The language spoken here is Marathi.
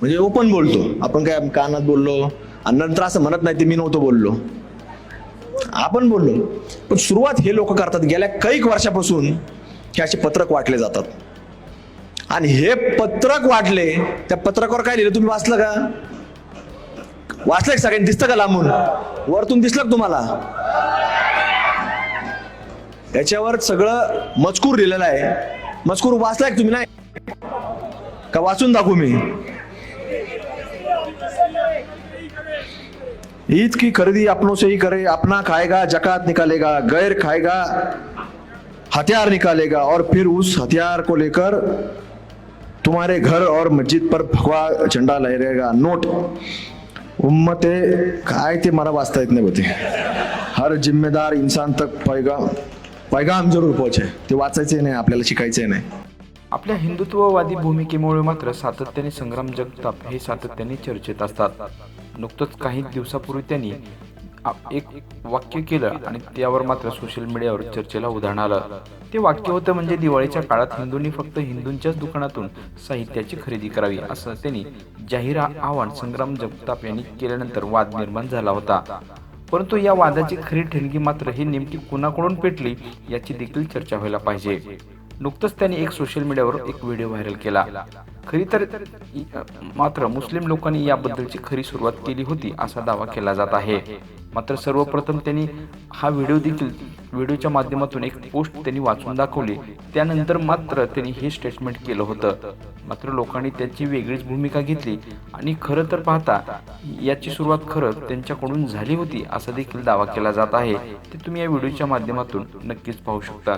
म्हणजे हो ओपन बोलतो. आपण काय कानात बोललो आणि नंतर असं म्हणत नाही ते मी नव्हतो बोललो. आपण बोललो. पण सुरुवात हे लोक करतात गेल्या कैक वर्षापासून हे असे पत्रक वाटले जातात. आणि हे पत्रक वाटले त्या पत्रकावर काय लिहिलं तुम्ही वाचलं का? वाचलंय का सगळ्यांनी? दिसतं का लांबून? वरतून दिसलं का तुम्हाला? त्याच्यावर सगळं मजकूर लिहिलेलं आहे. मजकूर वाचलाय तुम्ही? नाही. का वाचून दाखवू मी? ईद की खरीदी अपनों से ही करे अपना खाएगा जक़ात निकालेगा गैर खाएगा हथियार निकालेगा और फिर उस हथियार को लेकर तुम्हारे घर और मस्जिद पर भगवा झंडा लहरेगा। नोट उम्मत काय ते मला वाचता येत नाही होते हर जिम्मेदार इंसान तक पैगाम पैगाम जरूर पोहोचे। ते वाचायचे नाही आपल्याला शिकायचे नाही। आपल्या हिंदुत्ववादी भूमिकेमुळे मात्र सातत्याने संग्राम जगताप हे सातत्याने चर्चेत असतात. नुकतंच काही दिवसापूर्वी त्यांनी एक वाक्य केलं आणि त्यावर मात्र सोशल मीडियावर चर्चेला उदाहरण आलं. ते वाक्य होतं म्हणजे दिवाळीच्या काळात हिंदूंनी फक्त हिंदूंच्याच दुकानातून साहित्याची खरेदी करावी असं त्यांनी जाहीर आव्हान संग्राम जगताप यांनी केल्यानंतर वाद निर्माण झाला होता. परंतु या वादाची खरी ठेणगी मात्र ही नेमकी कुणाकडून पेटली याची देखील चर्चा व्हायला पाहिजे. नुकतंच त्यांनी एक सोशल मीडियावर एक व्हिडिओ व्हायरल केला. खरी तर मात्र मुस्लिम लोकांनी याबद्दलची खरी सुरुवात केली होती असा दावा केला जात आहे. मात्र सर्वप्रथम त्यांनी हा व्हिडिओ देखील व्हिडिओच्या माध्यमातून एक पोस्ट त्यांनी वाचून दाखवली. त्यानंतर मात्र त्यांनी हे स्टेटमेंट केलं होतं. मात्र लोकांनी त्याची वेगळीच भूमिका घेतली. आणि खरं तर पाहता याची सुरुवात खरं त्यांच्याकडून झाली होती असा देखील दावा केला जात आहे. ते तुम्ही या व्हिडिओच्या माध्यमातून नक्कीच पाहू शकता.